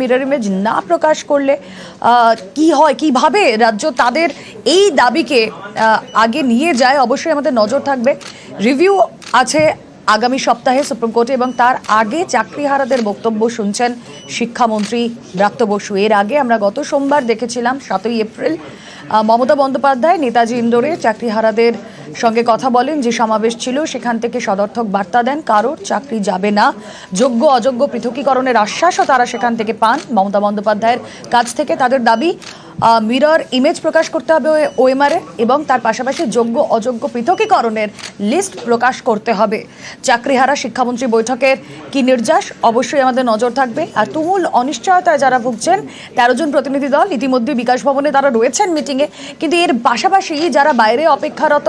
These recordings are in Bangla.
মিরর ইমেজ না প্রকাশ করলে কি হয়, কীভাবে রাজ্য তাদের এই দাবিকে আগে নিয়ে যায়, অবশ্যই আমাদের নজর থাকবে। রিভিউ আছে আগামী সপ্তাহে সুপ্রিম কোর্টে এবং তার আগে চাকরিহারাদের বক্তব্য শুনছেন শিক্ষামন্ত্রী ব্রাত্য বসু। এর আগে আমরা গত সোমবার দেখেছিলাম সাতই এপ্রিল মমতা বন্দ্যোপাধ্যায়, নেতাজি ইন্দোরে চাকরিহারাদের সঙ্গে কথা বলেন। যে সমাবেশ ছিল, সেখান থেকে সদর্থক বার্তা দেন, কারোর চাকরি যাবে না। যোগ্য, অযোগ্য পৃথকীকরণের আশ্বাসও তারা সেখান থেকে পান। মমতা বন্দ্যোপাধ্যায়ের কাছ থেকে তাদের দাবি মিরর ইমেজ প্রকাশ করতে হবে ওএমআর এবং তার পাশাপাশি যোগ্য, অযোগ্য পৃথকীকরণের লিস্ট প্রকাশ করতে হবে। চাকরিহারা শিক্ষামন্ত্রী বৈঠকের কি নির্যাস? অবশ্যই আমাদের নজর থাকবে। আর তুমুল অনিশ্চয়তায় যারা ভুগছেন, তেরো জন প্রতিনিধি দল ইতিমধ্যে বিকাশ ভবনে তারা রয়েছেন মিটিংয়ে কিন্তু এর পাশাপাশি যারা বাইরে অপেক্ষারত,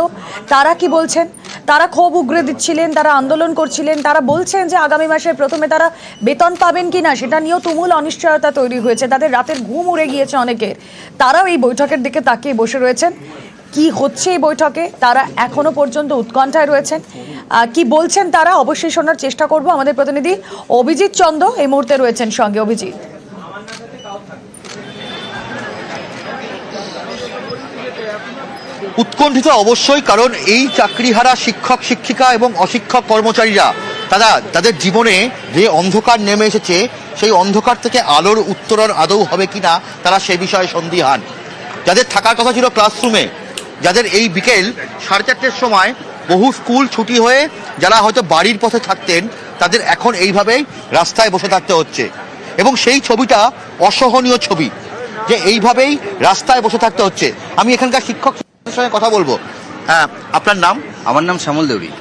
তারা কি বলছেন? তারা ক্ষোভ উগরে দিচ্ছিলেন, তারা আন্দোলন করছিলেন, তারা বলছেন যে আগামী মাসের প্রথমে তারা বেতন পাবেন কি না সেটা নিয়েও তুমুল অনিশ্চয়তা তৈরি হয়েছে। তাদের রাতের ঘুম উড়ে গিয়েছে অনেকের। তারাও এই বৈঠকের দিকে তাকিয়ে বসে রয়েছেন। কি হচ্ছে এই বৈঠকে? তারা এখনও পর্যন্ত উৎকণ্ঠায় রয়েছেন। কি বলছেন তারা? অবশ্যই শোনার চেষ্টা করব আমাদের প্রতিনিধি অভিজিৎ চন্দ এই মুহূর্তে রয়েছেন সঙ্গে। অভিজিৎ। উৎকণ্ঠিত অবশ্যই, কারণ এই চাকরিহারা শিক্ষক, শিক্ষিকা এবং অশিক্ষক কর্মচারীরা তারা তাদের জীবনে যে অন্ধকার নেমে এসেছে, সেই অন্ধকার থেকে আলোর উত্তরণ আদৌ হবে কিনা, তারা সে বিষয়ে সন্দিহান যাদের থাকার কথা ছিল ক্লাসরুমে যাদের এই বিকেল সাড়ে চারটের সময় বহু স্কুল ছুটি হয়ে যারা হয়তো বাড়ির পথে থাকতেন, তাদের এখন এইভাবেই রাস্তায় বসে থাকতে হচ্ছে। এবং সেই ছবিটা অসহনীয় ছবি, যে এইভাবেই রাস্তায় বসে থাকতে হচ্ছে। আমি এখানকার শিক্ষক সঙ্গে কথা বলব। হ্যাঁ আপনার নাম? আমার নাম শ্যামল দেউরি।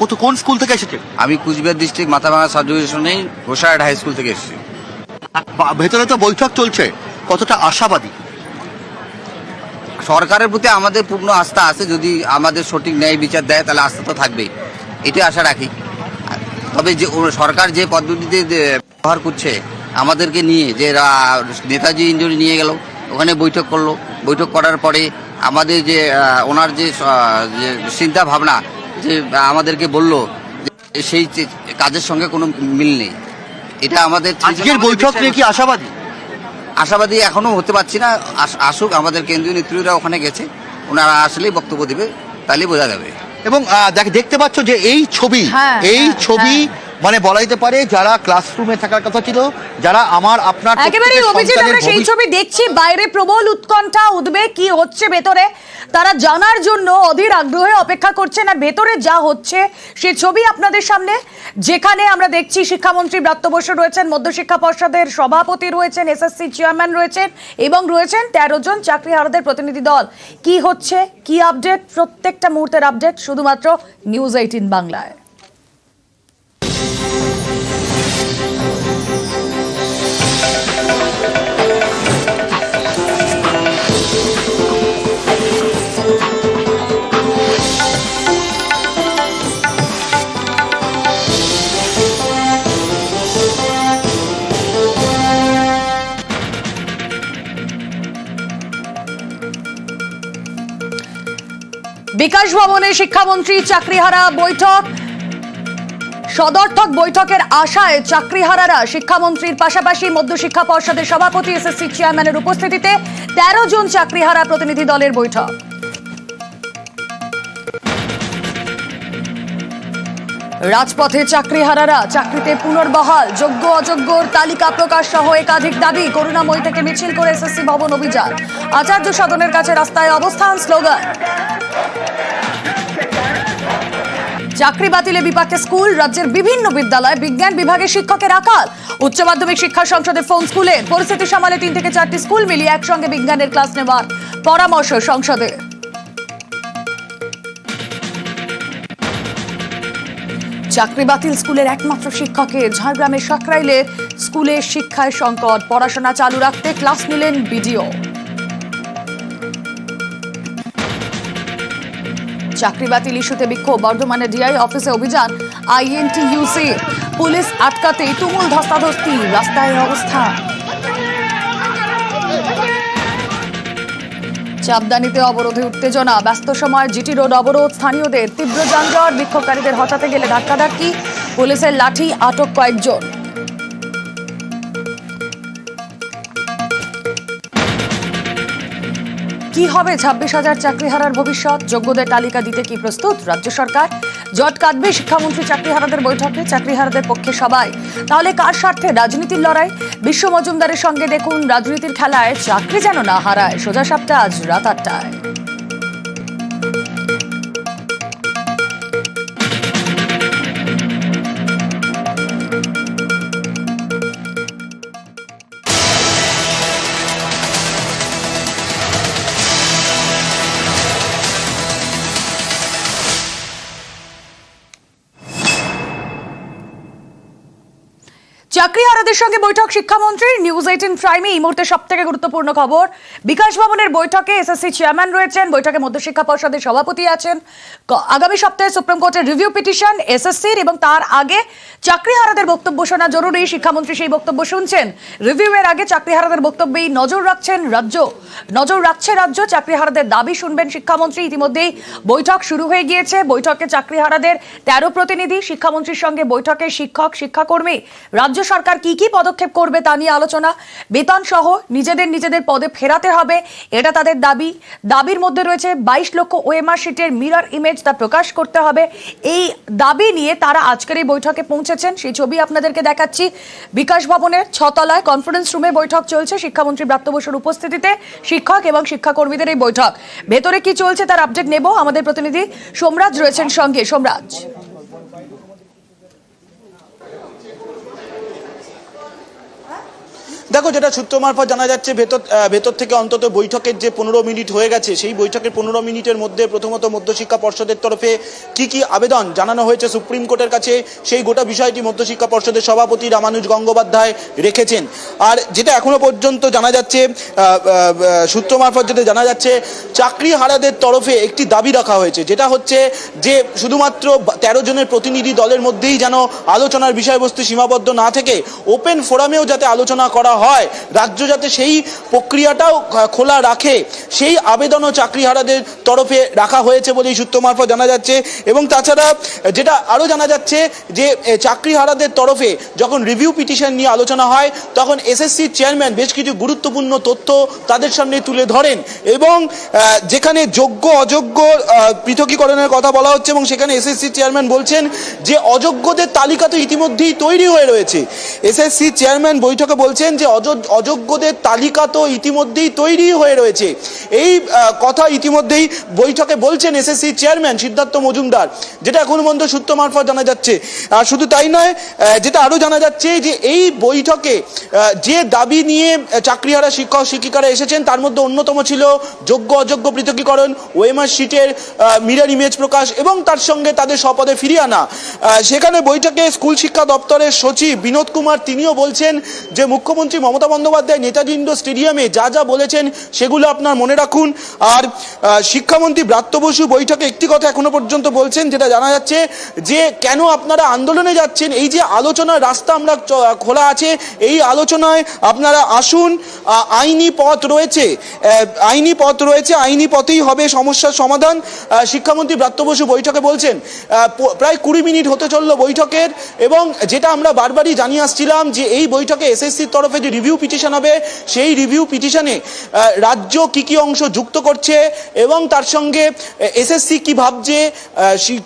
কত কোন স্কুল থেকে এসেছে? আমি কুচবিহার ডিস্ট্রিক্ট মাথাভাঙা সাব ডিভিশনে ঘোষাহাট হাই স্কুল থেকে এসেছি। ভেতরে তো বৈঠক চলছে কতটা আশাবাদী? সরকারের প্রতি আমাদের পূর্ণ আস্থা আছে যদি আমাদের সঠিক ন্যায় বিচার দেয় তাহলে আস্থা তো থাকবেই। এটাই আশা রাখি। তবে যে সরকার যে পদ্ধতিতে ব্যবহার করছে আমাদেরকে নিয়ে যে নেতাজি ইঞ্জুরি নিয়ে গেল ওখানে বৈঠক করল। বৈঠক করার পরে আমাদের যে ওনার যে যে চিন্তা ভাবনা যে আমাদেরকে বলল সেই কাজের সঙ্গে কোনো মিল নেই। এটা আমাদের আজকের বৈঠক নিয়ে কি আশাবাদী? আশাবাদী এখনও হতে পারছি না। আস- আসুক আমাদের কেন্দ্রীয় নেতৃত্বরা ওখানে গেছে। ওনারা আসলেই বক্তব্য দিবে তাহলে বোঝা যাবে। এবং আহ, দেখ- দেখতে পাচ্ছ যে এই ছবি হ্যাঁ, এই হ্যাঁ, ছবি মানে বলা যেতে পারে যারা ক্লাসরুমে থাকার কথা ছিল যারা আমার আপনার একেবারে অভিজিৎ আমরা সেই ছবি দেখছি বাইরে প্রবল উৎকণ্ঠা উদ্বেগ কি হচ্ছে ভেতরে? তারা জানার জন্য অধীর আগ্রহে অপেক্ষা করছেন আর ভেতরে যা হচ্ছে সে ছবি আপনাদের সামনে। যেখানে আমরা দেখছি শিক্ষামন্ত্রী ব্রাত্য বসু রয়েছেন মধ্যশিক্ষা পর্ষদের সভাপতি রয়েছেন এসএসসি চেয়ারম্যান রয়েছেন এবং রয়েছেন তেরো জন চাকরি চাকরিহারাদের প্রতিনিধি দল। কি হচ্ছে? কি আপডেট প্রত্যেকটা মুহূর্তের আপডেট শুধুমাত্র নিউজ এইটিন বাংলায়। বিকাশ ভবনে শিক্ষামন্ত্রী চাকরিহারা বৈঠক। সদর্থক বৈঠকের আশায় চাকরিহারারা শিক্ষামন্ত্রীর পাশাপাশি মধ্য শিক্ষা পর্ষদের সভাপতি, এসএসসি চেয়ারম্যানের উপস্থিতিতে তেরো জন চাকরিহারা প্রতিনিধি দলের বৈঠক। রাজপথে চাকরিহারারা, চাকরিতে পুনর্বহাল, যোগ্য অযোগ্যর তালিকা প্রকাশ সহ একাধিক দাবি করুণাময়ী থেকে মিছিল করে এসএসসি ভবন অভিযান। আচার্য সদনের কাছে রাস্তায় অবস্থান স্লোগান। চাকরি বাতিলের বিপাকে স্কুল, রাজ্যের বিভিন্ন বিদ্যালয়, বিজ্ঞান বিভাগের শিক্ষকের আকাল। উচ্চ মাধ্যমিক শিক্ষা সংসদের ফোন স্কুলে, পরিস্থিতি সামালে তিন থেকে চারটি স্কুল মিলিয়ে একসঙ্গে বিজ্ঞানের ক্লাস নেওয়ার পরামর্শ সংসদে চাকরি বাতিল স্কুলের একমাত্র শিক্ষকে ঝাড়গ্রামে সাকরাইলে স্কুলে শিক্ষায় সংকট, পড়াশোনা চালু রাখতে ক্লাস নিলেন বিডিও। চাকরি বাতিল ইস্যুতে বিক্ষোভ, বর্ধমানে ডিআই অফিসে অভিযান, আইএনটিইউসি, পুলিশ আটকাতে তুমুল ধস্তাধস্তি, রাস্তায় অবস্থা চাপদানিতে অবরোধে উত্তেজনা। ব্যস্ত সময় জিটি রোড অবরোধ। স্থানীয়দের তীব্র যানজট। বিক্ষোভকারীদের হটাতে গেলে ধাক্কাধাক্কি। পুলিশের লাঠি আটক কয়েকজন। কি হবে? ছাব্বিশ হাজার চাকরিহারার ভবিষ্যৎ। যোগ্যদের তালিকা দিতে কি প্রস্তুত? রাজ্য সরকার। জট কাটবে শিক্ষামন্ত্রী চাকরিহারাদের বৈঠকে, চাকরিহারাদের পক্ষে সবাই। তাহলে কার স্বার্থে রাজনীতির লড়াই? বিশ্ব মজুমদারের সঙ্গে দেখুন রাজনীতির খেলায় চাকরি যেন না হারায়। সোজা সাপটা আজ রাত আটটায়। চাকরিহারাদের সঙ্গে বৈঠক শিক্ষামন্ত্রীর নিউজ এইটিন প্রাইমে এই মুহূর্তে সব থেকে গুরুত্বপূর্ণ খবর। বিকাশ ভবনের বৈঠকে এসএসসি চেয়ারম্যান রয়েছেন, বৈঠকে মধ্যশিক্ষা পর্ষদের সভাপতি আছেন। আগামী সপ্তাহে সুপ্রিম কোর্টের রিভিউ পিটিশন এসএসসির এবং তার আগে চাকরিহারাদের বক্তব্য শোনা জরুরি। শিক্ষামন্ত্রী সেই বক্তব্য শুনছেন। রিভিউ এর আগে চাকরিহারাদের বক্তব্যেই নজর রাখছেন রাজ্য। নজর রাখছে রাজ্য, চাকরিহারাদের দাবি শুনবেন শিক্ষামন্ত্রী। ইতিমধ্যেই বৈঠক শুরু হয়ে গিয়েছে। বৈঠকে চাকরিহারাদের তেরো প্রতিনিধি। শিক্ষামন্ত্রীর সঙ্গে বৈঠকে শিক্ষক, শিক্ষাকর্মী। রাজ্য সরকার কি কি পদক্ষেপ করবে তা নিয়ে আলোচনা। বেতন সহ নিজেদের নিজেদের পদে ফেরাতে হবে, এটা তাদের দাবি। দাবির মধ্যে রয়েছে বাইশ লক্ষ ওএমআর শিটের মিরর ইমেজ তা প্রকাশ করতে হবে। এই দাবি নিয়ে তারা আজকের এই বৈঠকে পৌঁছেছেন। সেই ছবি আপনাদেরকে দেখাচ্ছি। বিকাশ ভবনের ছতলায় কনফারেন্স রুমে বৈঠক চলছে শিক্ষামন্ত্রী ব্রাত্য বসুর উপস্থিতিতে। শিক্ষক এবং শিক্ষাকর্মীদের এই বৈঠক। ভেতরে কি চলছে তার আপডেট নেব আমাদের প্রতিনিধি সোমরাজ রয়েছেন সঙ্গে। সোমরাজ। দেখো, যেটা সূত্র মারফত জানা যাচ্ছে, ভেতর ভেতর থেকে অন্তত বৈঠকের যে পনেরো মিনিট হয়ে গেছে, সেই বৈঠকের পনেরো মিনিটের মধ্যে প্রথমত মধ্যশিক্ষা পর্ষদের তরফে কি কি আবেদন জানানো হয়েছে সুপ্রিম কোর্টের কাছে, সেই গোটা বিষয়টি মধ্যশিক্ষা পর্ষদের সভাপতি রামানুজ গঙ্গোপাধ্যায় রেখেছেন। আর যেটা এখনও পর্যন্ত জানা যাচ্ছে সূত্র মারফত যেটা জানা যাচ্ছে, চাকরি হারাদের তরফে একটি দাবি রাখা হয়েছে, যেটা হচ্ছে যে শুধুমাত্র তেরো জনের প্রতিনিধি দলের মধ্যেই যেন আলোচনার বিষয়বস্তু সীমাবদ্ধ না থেকে, ওপেন ফোরামেও যাতে আলোচনা করা হয়, রাজ্য যাতে সেই প্রক্রিয়াটাও খোলা রাখে, সেই আবেদনও চাকরিহারাদের তরফে রাখা হয়েছে বলেই সূত্র মারফত জানা যাচ্ছে। এবং তাছাড়া যেটা আরও জানা যাচ্ছে যে চাকরিহারাদের তরফে যখন রিভিউ পিটিশন নিয়ে আলোচনা হয়, তখন এসএসসির চেয়ারম্যান বেশ কিছু গুরুত্বপূর্ণ তথ্য তাদের সামনে তুলে ধরেন এবং যেখানে যোগ্য, অযোগ্য পৃথকীকরণের কথা বলা হচ্ছে এবং সেখানে এসএসসি চেয়ারম্যান বলছেন যে, অযোগ্যদের তালিকা তো ইতিমধ্যেই তৈরি হয়ে রয়েছে। এসএসসি চেয়ারম্যান বৈঠকে বলছেন যে অযোগ্যদের তালিকা তো ইতিমধ্যেই তৈরি হয়ে রয়েছে। এই কথা ইতিমধ্যেই বৈঠকে বলছেন এসএসসি চেয়ারম্যান সিদ্ধার্থ মজুমদার, যেটা এখন পর্যন্ত সূত্র মারফত জানা যাচ্ছে। আর শুধু তাই নয় যেটা আরও জানা যাচ্ছে যে এই বৈঠকে যে দাবি নিয়ে চাকরিহারা শিক্ষক শিক্ষিকারা এসেছেন, তার মধ্যে অন্যতম ছিল যোগ্য অযোগ্য পৃথকীকরণ, ওএমআর শিটের মিরার ইমেজ প্রকাশ এবং তার সঙ্গে তাদের স্বপদে ফিরিয়ে আনা। সেখানে বৈঠকে স্কুল শিক্ষা দপ্তরের সচিব বিনোদ কুমার, তিনিও বলছেন যে মুখ্যমন্ত্রী মমতা বন্দ্যোপাধ্যায় নেতাজি ইন্ডোর স্টেডিয়ামে যা যা বলেছেন সেগুলো আপনার মনে রাখুন। আর শিক্ষামন্ত্রী ব্রাত্য বসু বৈঠকে একটি কথা এখনও পর্যন্ত বলছেন, যেটা জানা যাচ্ছে যে কেন আপনারা আন্দোলনে যাচ্ছেন, এই যে আলোচনার রাস্তা আমরা খোলা আছে, এই আলোচনায় আপনারা আসুন আইনি পথ রয়েছে আইনি পথ রয়েছে, আইনি পথেই হবে সমস্যার সমাধান। শিক্ষামন্ত্রী ব্রাত্য বসু বৈঠকে বলছেন প্রায় কুড়ি মিনিট হতে চলল বৈঠকের, এবং যেটা আমরা বারবারই জানিয়ে আসছিলাম যে এই বৈঠকে এসএসসির তরফে যে রিভিউ পিটিশন হবে, সেই রিভিউ পিটিশনে রাজ্য কি কি অংশ যুক্ত করছে এবং তার সঙ্গে এসএসসি কি ভাবছে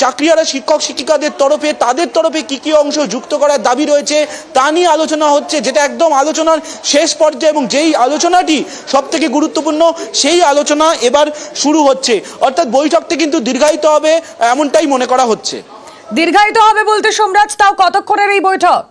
চাকরিহারা শিক্ষক শিক্ষিকাদের তরফে, তাদের তরফে কি কি অংশ যুক্ত করার দাবি রয়েছে, তা নিয়ে আলোচনা হচ্ছে, যেটা একদম আলোচনার শেষ পর্যায়ে এবং যেই আলোচনাটি সব থেকে গুরুত্বপূর্ণ, সেই আলোচনা এবার শুরু হচ্ছে। অর্থাৎ বৈঠকটি কিন্তু দীর্ঘায়িত হবে, এমনটাই মনে করা হচ্ছে। দীর্ঘায়িত হবে বলতে সোমরাজ তাও কতক্ষণের এই বৈঠক?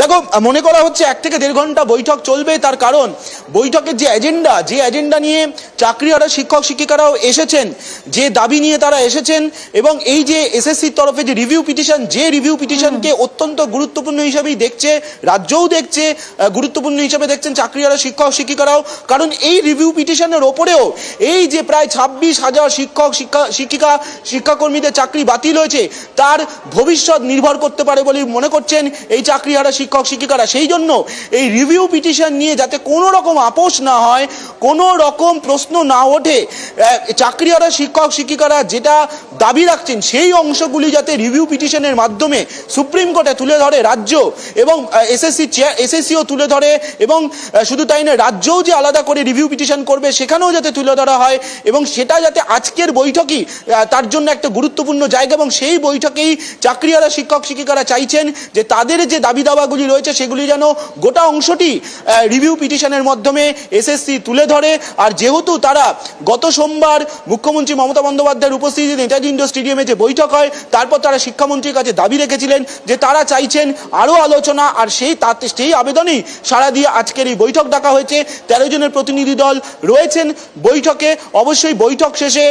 দেখো মনে করা হচ্ছে এক থেকে দেড় ঘণ্টা বৈঠক চলবে তার কারণ বৈঠকের যে এজেন্ডা যে এজেন্ডা নিয়ে চাকরিহারা শিক্ষক শিক্ষিকারাও এসেছেন যে দাবি নিয়ে তারা এসেছেন এবং এই যে এসএসসির তরফে যে রিভিউ পিটিশন যে রিভিউ পিটিশনকে অত্যন্ত গুরুত্বপূর্ণ হিসাবেই দেখছে রাজ্যও দেখছে গুরুত্বপূর্ণ হিসাবে দেখছেন চাকরিহারা শিক্ষক শিক্ষিকারাও কারণ এই রিভিউ পিটিশনের ওপরেও এই যে প্রায় ছাব্বিশ হাজার শিক্ষক শিক্ষা শিক্ষিকা শিক্ষাকর্মীদের চাকরি বাতিল হয়েছে তার ভবিষ্যৎ নির্ভর করতে পারে বলে মনে করছেন এই চাকরিহারা শিক্ষক, শিক্ষিকারা সেই জন্য এই রিভিউ পিটিশন নিয়ে যাতে কোনো রকম আপোষ না হয়, কোনো রকম প্রশ্ন না ওঠে চাকরিহারা শিক্ষক, শিক্ষিকারা যেটা দাবি রাখছেন সেই অংশগুলি যাতে রিভিউ পিটিশনের মাধ্যমে সুপ্রিম কোর্টে তুলে ধরে রাজ্য এবং এসএসসি চেয়ার এসএসসিও তুলে ধরে এবং শুধু তাই নয়, রাজ্যও যে আলাদা করে রিভিউ পিটিশন করবে সেখানেও যাতে তুলে ধরা হয় এবং সেটা যাতে আজকের বৈঠকই তার জন্য একটা গুরুত্বপূর্ণ জায়গা এবং সেই বৈঠকেই চাকরিহারা শিক্ষক, শিক্ষিকারা চাইছেন যে তাদের যে দাবি দাবাগুলি রয়েছে সেগুলি যেন গোটা অংশটি রিভিউ পিটিশনের মাধ্যমে এসএসসি তুলে ধরে। আর যেহেতু তারা গত সোমবার মুখ্যমন্ত্রী মমতা বন্দ্যোপাধ্যায়ের উপস্থিতিতে নেতাজি ইন্ডোর স্টেডিয়ামে যে বৈঠক হয়, তারপর তারা শিক্ষামন্ত্রীর কাছে দাবি রেখেছিলেন যে তারা চাইছেন আরও আলোচনা, আর সেই তাতে সেই আবেদনেই সারা দিয়ে আজকের এই বৈঠক ডাকা হয়েছে। তেরো জনের প্রতিনিধি দল রয়েছেন বৈঠকে। অবশ্যই বৈঠক শেষে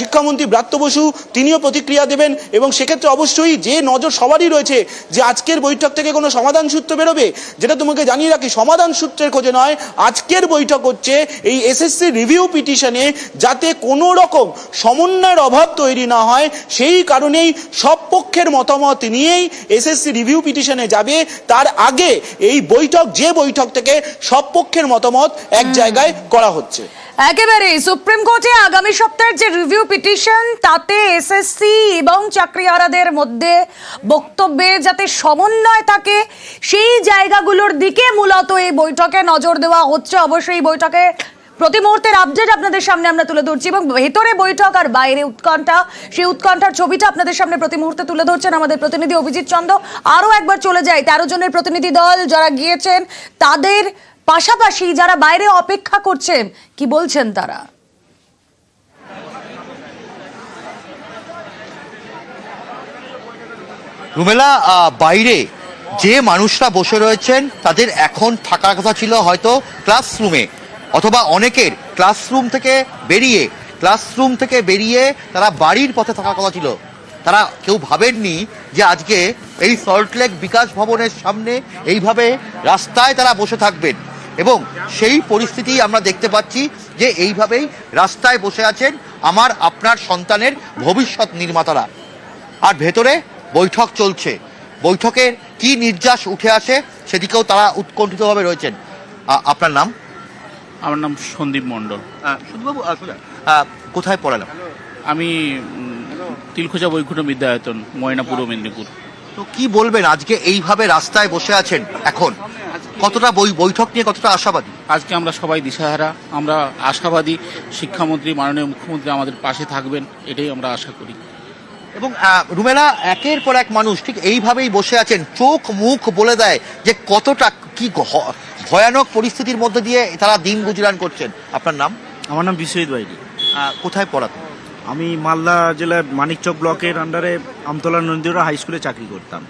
শিক্ষামন্ত্রী ব্রাত্য বসু তিনিও প্রতিক্রিয়া দেবেন এবং সেক্ষেত্রে অবশ্যই যে নজর সবারই রয়েছে যে আজকের বৈঠক থেকে কোনো সমাধান সূত্র বেরোবে যেটা তোমাকে জানিয়ে রাখি সমাধান সূত্রের খোঁজে নয় আজকের বৈঠক হচ্ছে এই এসএসসি রিভিউ পিটিশনে যাতে কোনো রকম সমন্বয়ের অভাব তৈরি না হয় সেই কারণেই সব পক্ষের মতামত নিয়েই এসএসসি রিভিউ পিটিশনে যাবে। তার আগে এই বৈঠক যে বৈঠক থেকে সব পক্ষের মতামত এক জায়গায় করা হচ্ছে। একেবারে সুপ্রিম কোর্টে আগামী সপ্তাহের যে রিভিউ পিটিশন তাতে এসএসসি এবং চাকরিহারাদের মধ্যে বক্তব্যে যাতে সমন্বয় থাকে, সেই জায়গাগুলোর দিকে মূলত এই বৈঠকে নজর দেওয়া হচ্ছে। অবশ্যই এই বৈঠকে প্রতি মুহূর্তের আপডেট আপনাদের সামনে আমরা তুলে ধরছি এবং ভেতরে বৈঠক আর বাইরে উৎকণ্ঠা, সেই উৎকণ্ঠার ছবিটা আপনাদের সামনে প্রতি মুহূর্তে তুলে ধরছেন আমাদের প্রতিনিধি অভিজিৎ চন্দ্র। আরও একবার চলে যায় তেরো জনের প্রতিনিধি দল যারা গিয়েছেন, তাদের পাশাপাশি যারা বাইরে অপেক্ষা করছেন কি বলছেন তারা? রুমেলা বাইরে যে মানুষরা বসে রয়েছেন, তাদের এখন থাকার কথা ছিল হয়তো ক্লাসরুমে, অথবা অনেকের ক্লাসরুম থেকে বেরিয়ে, ক্লাসরুম থেকে বেরিয়ে তারা বাড়ির পথে থাকার কথা ছিল। তারা কেউ ভাবেননি যে আজকে এই সল্টলেক বিকাশ ভবনের সামনে এইভাবে রাস্তায় তারা বসে থাকবেন। এবং সেই পরিস্থিতি আমরা দেখতে পাচ্ছি যে এইভাবেই রাস্তায় বসে আছেন আমার আপনার সন্তানের ভবিষ্যৎ নির্মাতারা। আর ভেতরে বৈঠক চলছে। বৈঠকের কি নির্যাস উঠে আসে সেদিকেও তারা উৎকণ্ঠিতভাবে রয়েছেন। আপনার নাম? আমার নাম সন্দীপ মণ্ডল। শুধুবাবু কোথায় পড়ালাম? আমি তিলখোজা বৈকুণ্ঠ বিদ্যায়তন ময়না পূর্ব মেদিনীপুর। তো কি বলবেন? আজকে এইভাবে রাস্তায় বসে আছেন এখন? কতটা বই বৈঠক নিয়ে কতটা আশাবাদী? আজকে আমরা সবাই দিশাহারা। আমরা আশাবাদী শিক্ষামন্ত্রী মাননীয় মুখ্যমন্ত্রী আমাদের পাশে থাকবেন এটাই আমরা আশা করি। এবং রুমেলা একের পর এক মানুষ ঠিক এইভাবেই বসে আছেন চোখ মুখ বলে দেয় যে কতটা কি ভয়ানক পরিস্থিতির মধ্যে দিয়ে তারা দিন গুজরান করছেন। আপনার নাম? আমার নাম বিশ্বজিৎ বাইরি কোথায় পড়াতেন? আমি মালদা জেলার মানিকচক ব্লকের আন্ডারে আমতলা নন্দীরা হাই স্কুলে চাকরি করতাম।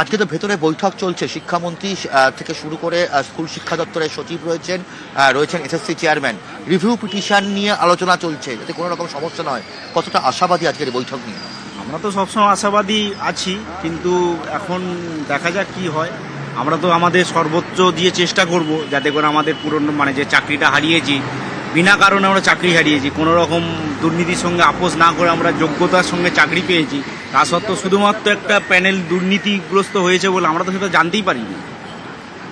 আজকে তো ভেতরে বৈঠক চলছে। শিক্ষামন্ত্রী থেকে শুরু করে স্কুল শিক্ষা দপ্তরের সচিব রয়েছেন রয়েছেন এসএসসি চেয়ারম্যান রিভিউ পিটিশন নিয়ে আলোচনা চলছে যাতে কোনো রকম সমস্যা নয় কতটা আশাবাদী আজকের বৈঠক নিয়ে? আমরা তো সবসময় আশাবাদী আছি কিন্তু এখন দেখা যাক কি হয়। আমরা তো আমাদের সর্বোচ্চ দিয়ে চেষ্টা করব যাতে করে আমাদের পুরনো মানে যে চাকরিটা হারিয়েছি বিনা কারণে আমরা চাকরি হারিয়েছি কোনো রকম দুর্নীতির সঙ্গে আপোষ না করে আমরা যোগ্যতার সঙ্গে চাকরি পেয়েছি, তা সত্ত্বেও শুধুমাত্র একটা প্যানেল দুর্নীতিগ্রস্ত হয়েছে বলে আমরা তো সেটা জানতেই পারিনি।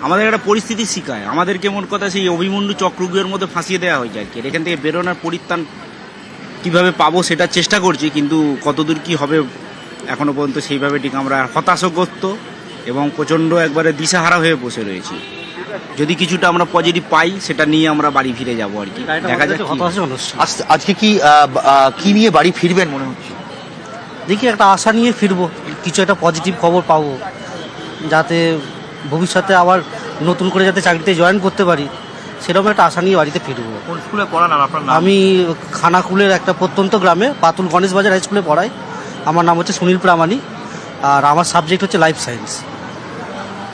আমাদের একটা পরিস্থিতি শিখায়, আমাদেরকে মোট কথা সেই অভিমন্যু চক্রগুয়ের মধ্যে ফাঁসিয়ে দেওয়া হয়েছে আর কি। এখান থেকে বেরোনোর পরিত্রাণ কীভাবে পাবো সেটা চেষ্টা করছি, কিন্তু কতদূর কি হবে এখনও পর্যন্ত সেইভাবে ঠিক আমরা হতাশগ্রস্ত এবং প্রচণ্ড একবারে দিশাহারা হয়ে বসে রয়েছি। যদি কিছুটা আমরা পজিটিভ পাই সেটা নিয়ে আমরা বাড়ি ফিরে যাব আর কি। দেখা যাক আজকে কি কি নিয়ে বাড়ি ফিরবেন মনে হচ্ছে? দেখি একটা আশা নিয়ে ফিরবো কিছু একটা পজিটিভ খবর পাবো যাতে ভবিষ্যতে আবার নতুন করে যাতে চাকরিতে জয়েন করতে পারি সেরকম একটা আশা নিয়ে বাড়িতে ফিরবো। কোন স্কুলে পড়ান আপনার আমি খানাকুলের একটা প্রত্যন্ত গ্রামে পাতুল গণেশ বাজার হাই স্কুলে পড়াই। আমার নাম হচ্ছে সুনীল প্রামাণিক আর আমার সাবজেক্ট হচ্ছে লাইফ সায়েন্স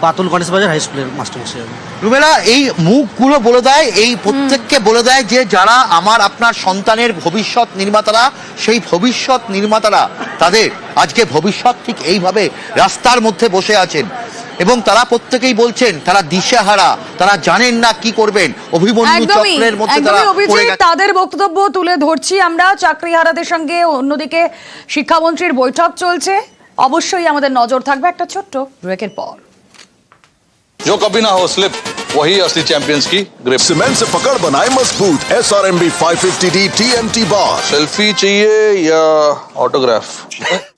পাতুল গণেশ বাজার হাই স্কুলের মাস্টারমশাই আমি। রুমেলা এই মুখগুলো বলে দেয় এই প্রত্যেককে বলে দেয় যে যারা আমার আপনার সন্তানের ভবিষ্যৎ নির্মাতারা সেই ভবিষ্যৎ নির্মাতারা তাদের আজকে ভবিষ্যৎ ঠিক এইভাবে রাস্তার মধ্যে বসে আছেন। এবং তারা প্রত্যেকেই বলছেন তারা দিশেহারা তারা জানেন না কি করবেন। অভিমন্যু চক্রের মধ্যে তারা অভিজিৎ তাদের বক্তব্য তুলে ধরছি আমরা। চাকরি চাকরিহারাদের সঙ্গে অন্যদিকে শিক্ষামন্ত্রীর বৈঠক চলছে। অবশ্যই আমাদের নজর থাকবে একটা ছোট্ট ব্রেকের পর। जो कभी ना हो स्लिप वही असली चैंपियंस की ग्रिप सीमेंट से पकड़ बनाए मजबूत S R M B five fifty D T M T बार सेल्फी चाहिए या ऑटोग्राफ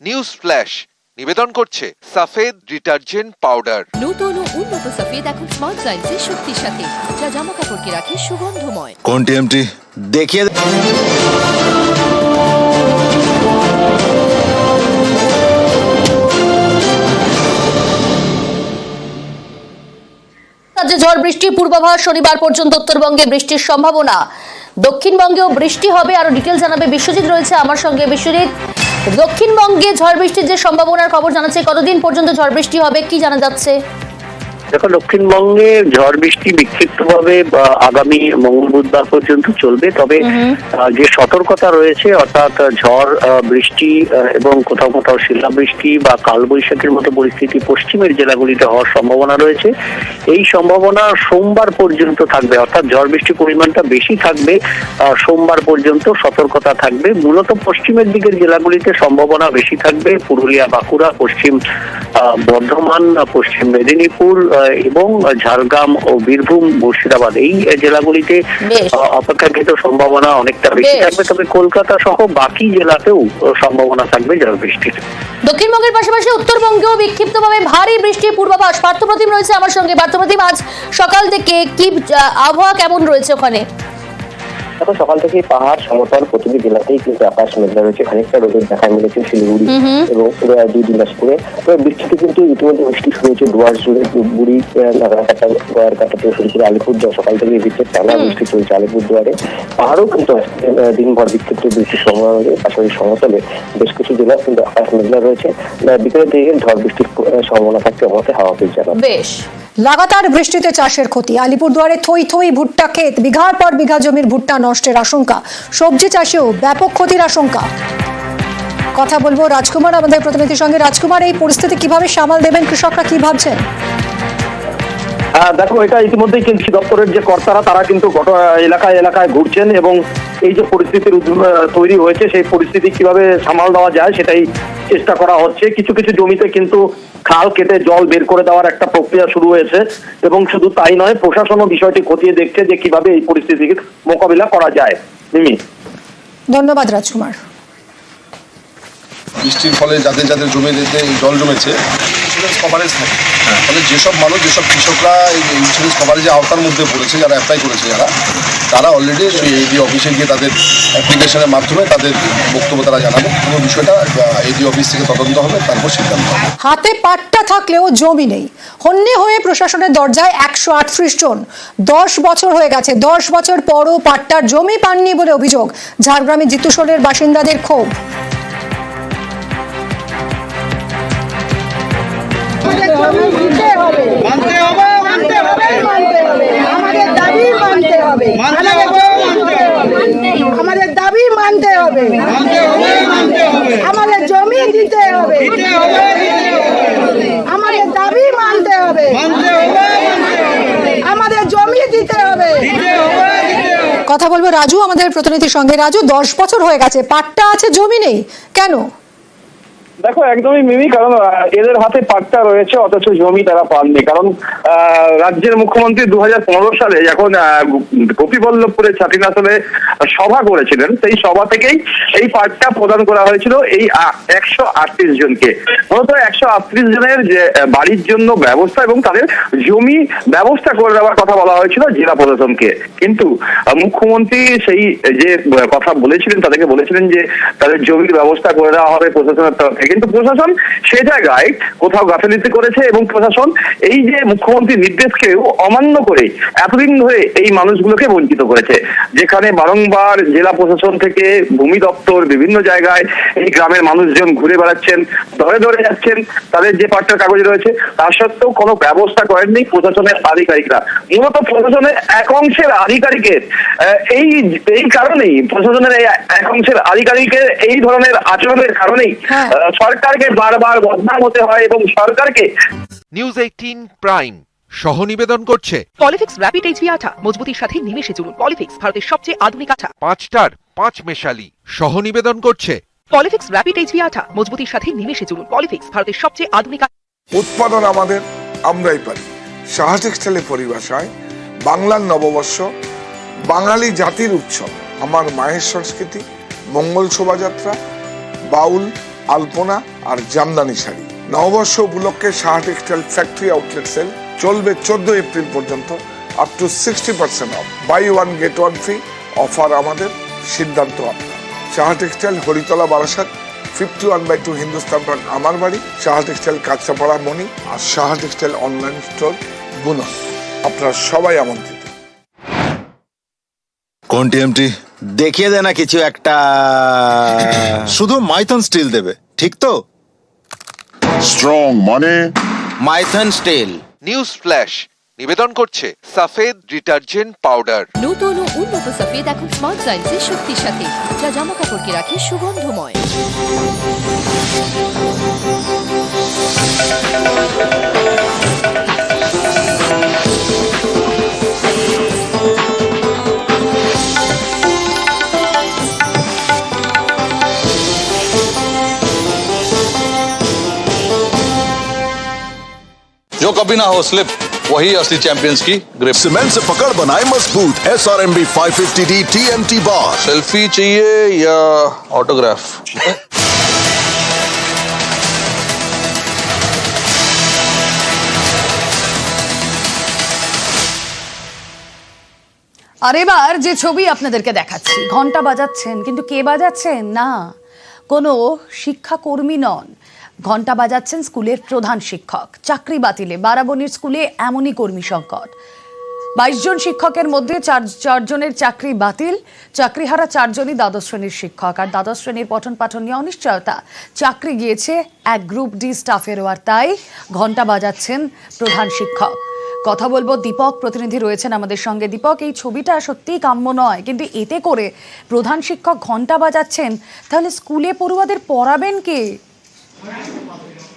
নিউজ ফ্ল্যাশ নিবেদন করছে সাফেদ ডিটারজেন্ট পাউডার নূতন ও উন্নত সফেদ এখন স্মার্ট সায়েন্সের শক্তির সাথে যা জামা কাপড়কে রাখে সুগন্ধময় कौन टी एम टी देखिए রাজ্যে ঝড় বৃষ্টি, পূর্বাভাস শনিবার পর্যন্ত উত্তরবঙ্গে বৃষ্টির সম্ভাবনা। দক্ষিণবঙ্গেও বৃষ্টি হবে, আরও ডিটেল জানাবে বিশ্বজিৎ রয়েছে আমার সঙ্গে। বিশ্বজিৎ, দক্ষিণবঙ্গে ঝড় বৃষ্টির যে সম্ভাবনার খবর জানাচ্ছে, কতদিন পর্যন্ত ঝড় বৃষ্টি হবে, কি জানা যাচ্ছে? দেখো দক্ষিণবঙ্গে ঝড় বৃষ্টি বিক্ষিপ্তভাবে আগামী মঙ্গল বুধবার পর্যন্ত চলবে। তবে যে সতর্কতা রয়েছে অর্থাৎ ঝড় বৃষ্টি এবং কোথাও কোথাও শিলাবৃষ্টি বা কালবৈশাখীর মতো পরিস্থিতি পশ্চিমের জেলাগুলিতে হওয়ার সম্ভাবনা রয়েছে এই সম্ভাবনা সোমবার পর্যন্ত থাকবে। অর্থাৎ ঝড় বৃষ্টির পরিমাণটা বেশি থাকবে সোমবার পর্যন্ত সতর্কতা থাকবে। মূলত পশ্চিমের দিকের জেলাগুলিতে সম্ভাবনা বেশি থাকবে। পুরুলিয়া বাঁকুড়া পশ্চিম বর্ধমান পশ্চিম মেদিনীপুর এবং ঝাড়গ্রাম ও বীরভূম মুর্শিদাবাদ এই জেলাগুলিতে অপেক্ষাকৃত সম্ভাবনা অনেকটা বেশি থাকবে। তবে কলকাতা সহ বাকি জেলাতেও সম্ভাবনা থাকবে জল বৃষ্টির দক্ষিণবঙ্গের পাশাপাশি উত্তরবঙ্গেও বিক্ষিপ্তভাবে ভারী বৃষ্টি পূর্বাভাস। পার্থপ্রতিম রয়েছে আমার সঙ্গে। পার্থপ্রতিম আজ সকাল থেকে কি আবহাওয়া কেমন রয়েছে ওখানে? দেখো সকাল থেকে পাহাড় সমতল প্রতিটি জেলাতেই কিন্তু আকাশ মেঘলা রয়েছে। খানিকটা রোদের দেখা মিলেছে শিলিগুড়ি এবং দুই দিনাজপুরে। তবে বৃষ্টিতে কিন্তু ইতিমধ্যে বৃষ্টি শুরু হয়েছে ডুয়ার্স জুড়ে। বুড়ি নাগারকাটা গোয়ারকাটা থেকে শুরু করে আলিপুরদুয়ার সকাল থেকে বৃষ্টি টানা বৃষ্টি চলছে আলিপুরদুয়ারে। পাহাড়ও কিন্তু দিনভর বিক্ষিপ্ত বৃষ্টির সম্ভাবনা রয়েছে। পাশাপাশি সমতলে বেশ কিছু জেলা কিন্তু আকাশ মেঘলা রয়েছে। বিকেলের দিকে ঝড় বৃষ্টির সম্ভাবনা থাকতে আমাদের হাওয়া জানাবে বেশ। লাগাতার বৃষ্টিতে চাষের ক্ষতি। আলিপুরদুয়ারে থই থই ভুট্টা ক্ষেত। বিঘার পর বিঘা জমির ভুট্টা নষ্টের আশঙ্কা। সবজি চাষেও ব্যাপক ক্ষতির আশঙ্কা। কথা বলব রাজকুমার আমাদের প্রতিনিধির সঙ্গে। রাজকুমার, এই পরিস্থিতি কীভাবে সামাল দেবেন? কৃষকরা কি ভাবছেন? দেখো এটা ইতিমধ্যেই কৃষি দপ্তরের যে কর্তারা তারা কিন্তু এলাকায় এলাকায় ঘুরছেন এবং এই যে পরিস্থিতির তৈরি হয়েছে সেই পরিস্থিতি কীভাবে সামাল দেওয়া যায় সেটাই চেষ্টা করা হচ্ছে। কিছু কিছু জমিতে কিন্তু খাল কেটে জল বের করে দেওয়ার একটা প্রক্রিয়া শুরু হয়েছে এবং শুধু তাই নয় প্রশাসনও বিষয়টি খতিয়ে দেখছে যে কীভাবে এই পরিস্থিতির মোকাবিলা করা যায়। মিমি। ধন্যবাদ রাজকুমার। বৃষ্টির ফলে যাদের যাদের জমিতে জল জমেছে। ইন্স্যুরেন্স কভারেজ থাকে। ফলে যেসব মানুষ যেসব কৃষকরা এই ইন্স্যুরেন্স কভারেজের আওতার মধ্যে পড়েছে যারা অ্যাপ্লাই করেছে যারা তারা অলরেডি এডি অফিসে গিয়ে তাদের অ্যাপ্লিকেশনের মাধ্যমে তাদের বক্তব্য তারা জানাবে। পুরো বিষয়টা এডি অফিস থেকে তদন্ত হবে তারপর সিদ্ধান্ত হবে। হাতে পাট্টা থাকলেও জমি নেই। হন্যে হয়ে প্রশাসনের দরজায় একশো আটত্রিশ জন। দশ বছর হয়ে গেছে। দশ বছর পরও পাট্টার জমি পাননি বলে অভিযোগ। ঝাড়গ্রামে জিতুসোলের বাসিন্দাদের ক্ষোভ। আমাদের দাবি মানতে হবে। আমাদের দাবি মানতে হবে। আমাদের জমি দিতে হবে। আমাদের দাবি মানতে হবে। আমাদের জমি দিতে হবে। কথা বলব রাজু আমাদের প্রতিনিধির সঙ্গে। রাজু দশ বছর হয়ে গেছে। পাট্টা আছে জমি নেই। কেন? দেখো, একদমই মিমি, কারণ এদের হাতে পাট্টা রয়েছে, অথচ জমি তারা পাননি। কারণ রাজ্যের মুখ্যমন্ত্রী দু হাজার পনেরো সালে যখন গোপীবল্লভপুরে ছাতিনাসলে সভা করেছিলেন, সেই সভা থেকেই এই পাট্টা প্রদান করা হয়েছিল এই একশো আটত্রিশ জনকে। মূলত একশো আটত্রিশ জনের যে বাড়ির জন্য ব্যবস্থা এবং তাদের জমি ব্যবস্থা করে দেওয়ার কথা বলা হয়েছিল জেলা প্রশাসনকে। কিন্তু মুখ্যমন্ত্রী সেই যে কথা বলেছিলেন, তাদেরকে বলেছিলেন যে, তাদের জমির ব্যবস্থা করে দেওয়া হবে প্রশাসনের তরফ থেকে। কিন্তু প্রশাসন সে জায়গায় কোথাও গাফিলতি করেছে এবং প্রশাসন এই যে মুখ্যমন্ত্রীর নির্দেশকেও অমান্য করে এতদিন ধরে এই মানুষগুলোকে বঞ্চিত করেছে যেখানে বারংবার জেলা প্রশাসন থেকে ভূমি দপ্তর বিভিন্ন জায়গায় এই গ্রামের মানুষজন ঘুরে বেড়াচ্ছেন ধরে ধরে যাচ্ছেন তাদের যে পাট্টার কাগজ রয়েছে তার সত্ত্বেও কোনো ব্যবস্থা করেননি প্রশাসনের আধিকারিকরা মূলত প্রশাসনের এক অংশের আধিকারিকের এই এই কারণেই প্রশাসনের এক অংশের আধিকারিকের এই ধরনের আচরণের কারণেই হ্যাঁ। সরকারকে বারবার বদনাম হতে হয় এবং সরকারকে নিউজ এইটিন প্রাইম সহ নিবেদন করছে পলিফিক্স র্যাপিড এইচবি আঠা মজবুতির সাথে নিমেষে চলুন। পলিফিক্স ভারতের সবচেয়ে আধুনিক আঠা। পাঁচটার পাঁচ মেশালি সহ নিবেদন করছে পলিফিক্স র্যাপিড এইচবি আঠা মজবুতির সাথে নিমেষে চলুন। পলিফিক্স ভারতের সবচেয়ে আধুনিক উৎপাদন আমাদের আমরাই পারি। সাহা টেক্সটাইলের পরিভাষায় বাংলার নববর্ষ বাঙালি জাতির উৎসব। আমার মায়ের সংস্কৃতি মঙ্গল শোভাযাত্রা বাউল আলপনা আর জামদানি শাড়ি। নববর্ষ উপলক্ষে Saha textile factory outlet sale চলবে চোদ্দ এপ্রিল পর্যন্ত up to sixty percent off buy one get one free offer আমাদের সিদ্ধান্ত আপনার। Saha textile Haritala Barasat fifty one by two Hindustan bank আমার বাড়ি সাহা টেক্সটাইল কাঁচাপাড়া, মণি আর সাহা টেক্সটাইল অনলাইন স্টোর বুনন আপনারা সবাই আমন্ত্রিত। কোন টিএমটি দেখিয়ে দে না কিছু একটা। শুধু মাইথন স্টিল দেবে ঠিক তো? স্ট্রং মানে? মাইথন স্টিল। নিউজ ফ্ল্যাশ নিবেদন করছে সাফেদ ডিটারজেন্ট পাউডার। নূতন ও উন্নত সফেদ এখন স্মার্ট সায়েন্সের শক্তির সাথে যা জামা কাপড়কে রাখে সুগন্ধময়। कभी ना हो स्लिप वही असली चैंपियंस की ग्रिप सीमेंट से पकड़ बनाए मजबूत S R M B five fifty D T M T बार सेल्फी चाहिए या ऑटोग्राफ আর এবার যে ছবি আপনাদেরকে দেখাচ্ছি ঘন্টা বাজাচ্ছেন কিন্তু কে বাজাচ্ছেন না কোনো শিক্ষাকর্মী নন ঘণ্টা বাজাচ্ছেন স্কুলের প্রধান শিক্ষক। চাকরি বাতিলে বারাবণীর স্কুলে এমনই কর্মী সংকট। বাইশ জন শিক্ষকের মধ্যে চার চারজনের চাকরি বাতিল। চাকরিহারা চারজনই দ্বাদশ শ্রেণির শিক্ষক। আর দ্বাদশ শ্রেণির পঠন পাঠন নিয়ে অনিশ্চয়তা। চাকরি গিয়েছে এক গ্রুপ ডি স্টাফেরও আর তাই ঘণ্টা বাজাচ্ছেন প্রধান শিক্ষক। কথা বলব দীপক, প্রতিনিধি রয়েছেন আমাদের সঙ্গে। দীপক, এই ছবিটা সত্যিই কাম্য নয়, কিন্তু এতে করে প্রধান শিক্ষক ঘণ্টা বাজাচ্ছেন। তাহলে স্কুলে পড়ুয়াদের পড়াবেন কে?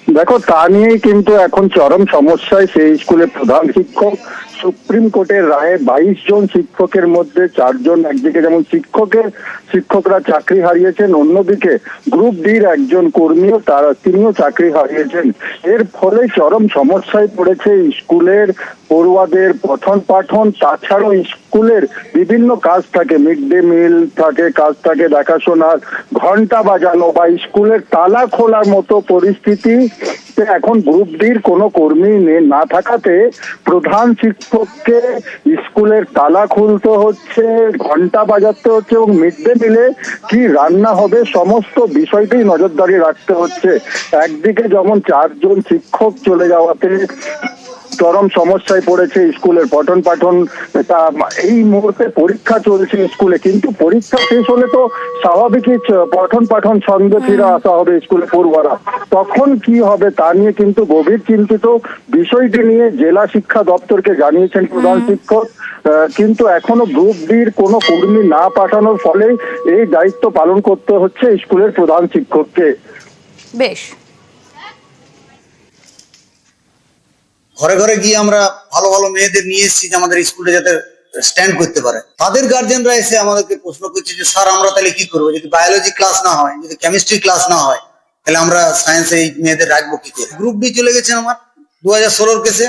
দেখো তা নিয়েই কিন্তু এখন চরম সমস্যায় সেই স্কুলের প্রধান শিক্ষক সুপ্রিম কোর্টের রায়ে বাইশ জন শিক্ষকের মধ্যে চারজন একদিকে যেমন শিক্ষকের, শিক্ষকরা চাকরি হারিয়েছেন, অন্যদিকে গ্রুপ ডির একজন কর্মীও তারা, তিনিও চাকরি হারিয়েছেন। এর ফলে চরম সমস্যায় পড়েছে স্কুলের পড়ুয়াদের পঠন পাঠন। তাছাড়াও স্কুলের বিভিন্ন কাজ থাকে, মিড ডে মিল থাকে, কাজ থাকে দেখাশোনার, ঘণ্টা বাজানো বা স্কুলের তালা খোলার মতো পরিস্থিতি এখন গ্রুপ ডির কোনো কর্মী নে- থাকাতে প্রধান শিক্ষককে স্কুলের তালা খুলতে হচ্ছে, ঘণ্টা বাজাতে হচ্ছে এবং মিড ডে মিলে কি রান্না হবে সমস্ত বিষয়টি নজরদারি রাখতে হচ্ছে। একদিকে যেমন চারজন শিক্ষক চলে যাওয়াতে চরম সমস্যায় পড়েছে স্কুলের পঠন পাঠন। তা এই মুহূর্তে পরীক্ষা চলছে স্কুলে কিন্তু পরীক্ষা শেষ হলে তো স্বাভাবিকই পঠন পাঠন ছন্দে ফিরে আসা হবে স্কুলে পড়ুয়ারা। তখন কি হবে তা নিয়ে কিন্তু গভীর চিন্তিত বিষয়টি নিয়ে জেলা শিক্ষা দপ্তরকে জানিয়েছেন প্রধান শিক্ষক। কিন্তু এখনও গ্রুপ ডির কোনো কর্মী না পাঠানোর ফলে এই দায়িত্ব পালন করতে হচ্ছে স্কুলের প্রধান শিক্ষককে। বেশ। ঘরে ঘরে গিয়ে আমরা ভালো ভালো মেয়েদের নিয়ে এসেছি যে আমাদের স্কুলে যাতে স্ট্যান্ড করতে পারে। তাদের গার্জেনরা এসে আমাদেরকে প্রশ্ন করছে যে, স্যার, আমরা তাহলে কি করব? যদি বায়োলজি ক্লাস না হয়, যদি কেমিস্ট্রি ক্লাস না হয়, তাহলে আমরা সায়েন্সে এই মেয়েদের রাখব কি করে? গ্রুপ ডি চলে গেছে আমার দু হাজার ষোলোর কেসে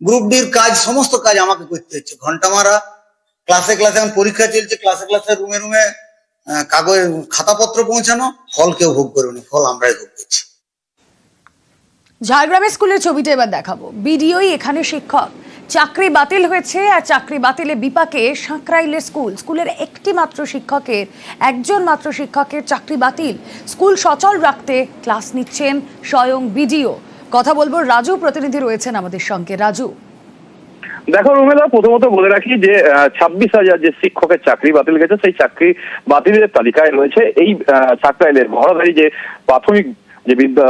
গ্রুপ ডির কাজ, সমস্ত কাজ আমাকে করতে হচ্ছে। ঘণ্টা মারা ক্লাসে ক্লাসে এখন পরীক্ষা চলছে ক্লাসে ক্লাসে রুমে রুমে কাগজ, খাতাপত্র পৌঁছানো, ফল কেউ ভোগ করবে ফল আমরাই ভোগ করছি। ঝাড়গ্রামের স্কুলের ছবিটা এবার দেখাবো। বিডিওই এখানে শিক্ষক। চাকরি বাতিল হয়েছে আর চাকরি বাতিলে বিপাকে সাঁকরাইলের স্কুল। স্কুলের একটি মাত্র শিক্ষকের একজন মাত্র শিক্ষকের চাকরি বাতিল। স্কুল সচল রাখতে ক্লাস নিচ্ছেন স্বয়ং বিডিও। কথা বলব রাজু, প্রতিনিধি রয়েছেন আমাদের সঙ্গে। রাজু। দেখো রুমেলা প্রথমত বলে রাখি যে ছাব্বিশ হাজার যে শিক্ষকের চাকরি বাতিল গেছে, সেই চাকরি বাতিলের তালিকায় রয়েছে এই সাকরাইলের ঘরবাড়ি যে প্রাথমিক যে বিদ্যা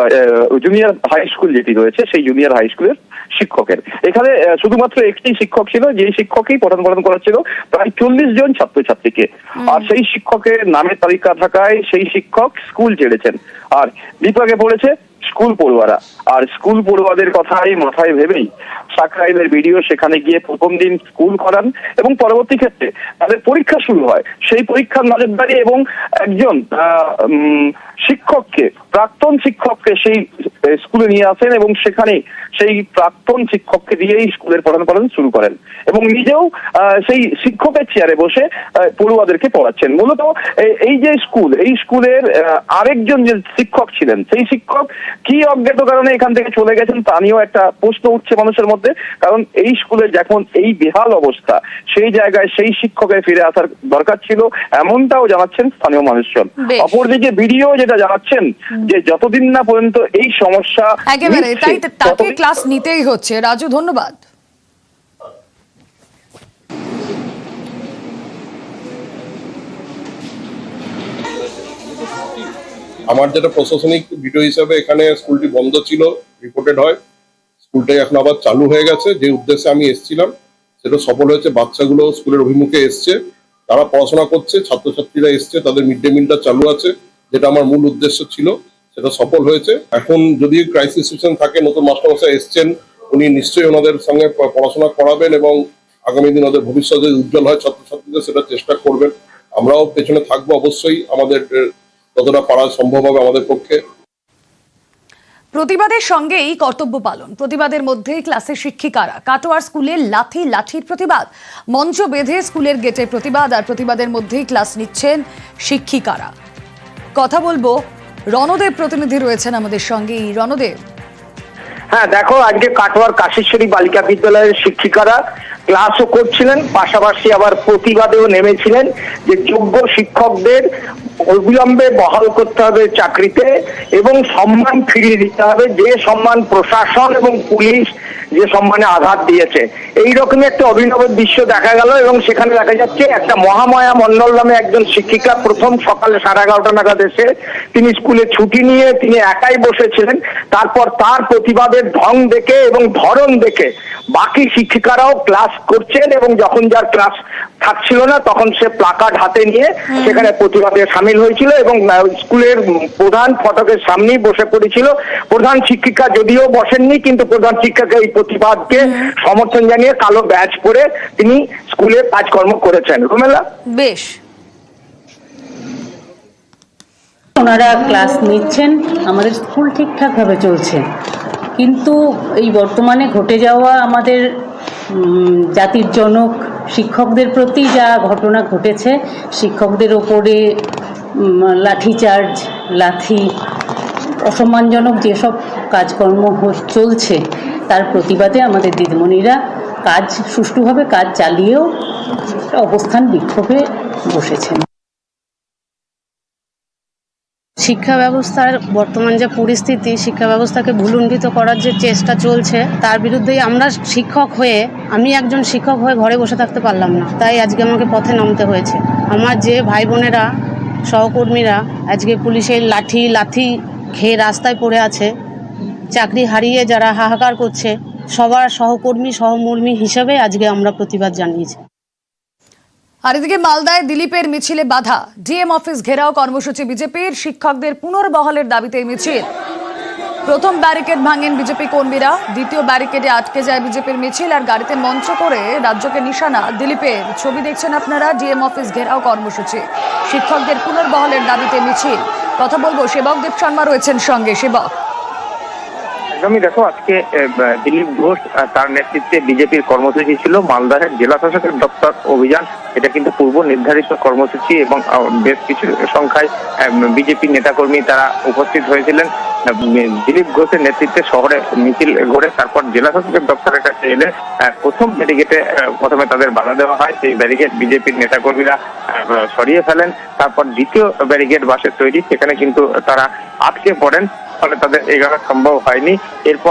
জুনিয়র হাই স্কুল যেটি রয়েছে সেই জুনিয়র হাই স্কুলের শিক্ষকের। এখানে শুধুমাত্র একটি শিক্ষক ছিল যে শিক্ষকই পঠন পাঠন করাচ্ছিল প্রায় চল্লিশ জন ছাত্রছাত্রীকে। আর সেই শিক্ষকের নামের তালিকা থাকায় সেই শিক্ষক স্কুল ছেড়েছেন। আর বিপাকে পড়েছে স্কুল পড়ুয়ারা। আর স্কুল পড়ুয়াদের কথাই মাথায় ভেবেই সাকরাইলের ভিডিও সেখানে গিয়ে প্রথম দিন স্কুল করান এবং পরবর্তী ক্ষেত্রে তাদের পরীক্ষা শুরু হয়। সেই পরীক্ষার নজরদারি এবং একজন শিক্ষককে, প্রাক্তন শিক্ষককে সেই স্কুলে নিয়ে আসেন এবং সেখানে সেই প্রাক্তন শিক্ষককে দিয়েই স্কুলের পঠন পালন শুরু করেন এবং নিজেও সেই শিক্ষকের চেয়ারে বসে পড়ুয়াদেরকে পড়াচ্ছেন। মূলত এই যে স্কুল, এই স্কুলের আরেকজন যে শিক্ষক ছিলেন। সেই শিক্ষক কি অজ্ঞাত কারণে এখান থেকে চলে গেছেন তা নিয়েও একটা প্রশ্ন উঠছে মানুষের মধ্যে। কারণ এই স্কুলের যখন এই বেহাল অবস্থা সেই জায়গায় সেই শিক্ষকের ফিরে আসার দরকার ছিল এমনটাও জানাচ্ছেন স্থানীয় মানুষজন। অপরদিকে ভিডিও যেটা জানাচ্ছেন যে যতদিন না পর্যন্ত এই সমস্যা একেবারে তাই তাকে ক্লাস নিতেই হচ্ছে। রাজু ধন্যবাদ। আমার যেটা প্রশাসনিক ভিডিও হিসাবে এখানে স্কুলটি বন্ধ ছিল রিপোর্টেড হয়। স্কুলটাই এখন আবার চালু হয়ে গেছে। যে উদ্দেশ্যে আমি এসেছিলাম, সেটা সফল হয়েছে। বাচ্চাগুলো স্কুলের অভিমুখে এসছে। তারা পড়াশোনা করছে, ছাত্রছাত্রীরা এসছে, তাদের মিড ডে মিলটা চালু আছে, যেটা আমার মূল উদ্দেশ্য ছিল, সেটা সফল হয়েছে। এখন যদি ক্রাইসিস সিচুয়েশন থাকে, নতুন মাস্টারমশাই এসছেন, উনি নিশ্চয়ই ওনাদের সঙ্গে পড়াশোনা করাবেন এবং আগামী দিন ওদের ভবিষ্যতে উজ্জ্বল হয়, ছাত্রছাত্রীদের সেটা চেষ্টা করবেন। আমরাও পেছনে থাকব অবশ্যই। আমাদের যতটা পারা সম্ভব হবে আমাদের পক্ষে। প্রতিবাদের সঙ্গেই কর্তব্য পালন। প্রতিবাদের মধ্যেই ক্লাসের শিক্ষিকারা। কাটোয়ার স্কুলে লাথি, লাঠির প্রতিবাদ। মঞ্চ বেঁধে স্কুলের গেটে প্রতিবাদ আর প্রতিবাদের মধ্যেই ক্লাস নিচ্ছেন শিক্ষিকারা। কথা বলব রণদেব প্রতিনিধি রয়েছেন আমাদের সঙ্গে এই রণদেব হ্যাঁ দেখো, আজকে কাটোয়ার কাশেশ্বরী বালিকা বিদ্যালয়ের শিক্ষিকারা ক্লাসও করছিলেন, পাশাপাশি আবার প্রতিবাদেও নেমেছিলেন যে যোগ্য শিক্ষকদের অবিলম্বে বহাল করতে হবে চাকরিতে এবং সম্মান ফিরিয়ে দিতে হবে যে সম্মান প্রশাসন এবং পুলিশ যে সম্মানে আঘাত দিয়েছে। এই রকমই একটা অভিনব দৃশ্য দেখা গেল এবং সেখানে দেখা যাচ্ছে একটা মহামায়া মন্ডল নামে একজন শিক্ষিকা প্রথম সকালে সাড়ে এগারোটা নাগাদ এসে তিনি স্কুলে ছুটি নিয়ে তিনি একাই বসেছিলেন, তারপর তার প্রতিবাদের ঢং দেখে এবং ধরন দেখে। বাকি শিক্ষিকারাও ক্লাস করছেন এবং যখন যার ক্লাস থাকছিল না তখন সে প্লাকার্ড হাতে নিয়ে সেখানে প্রতিবাদে সামিল হয়েছিল এবং স্কুলের প্রধান ফটকের সামনেই বসে পড়েছিল। প্রধান শিক্ষিকা যদিও বসেননি কিন্তু প্রধান শিক্ষিকা এই প্রতিবাদকে সমর্থন জানিয়ে কালো ব্যাচ পরে তিনি স্কুলে কাজকর্ম করেছেন। রুমেলা? বেশ। ওনারা ক্লাস নিচ্ছেন আমাদের স্কুল ঠিকঠাকভাবে চলছে। কিন্তু এই বর্তমানে ঘটে যাওয়া আমাদের জাতির জনক শিক্ষকদের প্রতি যা ঘটনা ঘটেছে, শিক্ষকদের ওপরে লাঠিচার্জ লাথি অসম্মানজনক যেসব কাজকর্ম চলছে, তার প্রতিবাদে আমাদের দিদিমণিরা কাজ, সুষ্ঠুভাবে কাজ চালিয়েও অবস্থান বিক্ষোভে বসেছেন। শিক্ষা ব্যবস্থার বর্তমান যে পরিস্থিতি, শিক্ষা ব্যবস্থাকে ভুলুণ্ঠিত করার যে চেষ্টা চলছে, তার বিরুদ্ধেই আমরা শিক্ষক হয়ে, আমি একজন শিক্ষক হয়ে ঘরে বসে থাকতে পারলাম না। তাই আজকে আমাকে পথে নামতে হয়েছে। আমার যে ভাই বোনেরা সহকর্মীরা আজকে পুলিশের লাঠি, লাথি খেয়ে রাস্তায় পড়ে আছে, চাকরি হারিয়ে যারা হাহাকার করছে, সবার সহকর্মী, সহমর্মী হিসেবে আজকে আমরা প্রতিবাদ জানিয়েছি। আর এদিকে মালদায় দিলীপের মিছিলে বাধা। ডিএম অফিস ঘেরাও কর্মসূচি বিজেপির, শিক্ষকদের পুনর্বহালের দাবিতে মিছিল। প্রথম ব্যারিকেড ভাঙেন বিজেপি কর্মীরা, দ্বিতীয় ব্যারিকেডে আটকে যায় বিজেপির মিছিল আর গাড়িতে মঞ্চ করে রাজ্যকে নিশানা। দিলীপের ছবি দেখছেন আপনারা, ডিএম অফিস ঘেরাও কর্মসূচি। শিক্ষকদের পুনর্বহালের দাবিতে মিছিল। কথা বলব, সেবক দেব শর্মা রয়েছেন সঙ্গে। সেবক। একদমই দেখো, আজকে দিলীপ ঘোষ তার নেতৃত্বে বিজেপির কর্মসূচি ছিল মালদাহের জেলা শাসকের দপ্তর অভিযান। এটা কিন্তু পূর্ব নির্ধারিত কর্মসূচি এবং বেশ কিছু সংখ্যায় বিজেপি নেতাকর্মী তারা উপস্থিত হয়েছিলেন। দিলীপ ঘোষের নেতৃত্বে শহরে মিছিল ঘুরে, তারপর জেলা শাসকের দপ্তরের কাছে এলে প্রথম ব্যারিগেটে প্রথমে তাদের বাধা দেওয়া হয়। সেই ব্যারিগেড বিজেপির নেতাকর্মীরা সরিয়ে ফেলেন। তারপর দ্বিতীয় ব্যারিগেড বাসের তৈরি, সেখানে কিন্তু তারা আটকে পড়েন। ফলে তাদের এগানো সম্ভব হয়নি। এরপর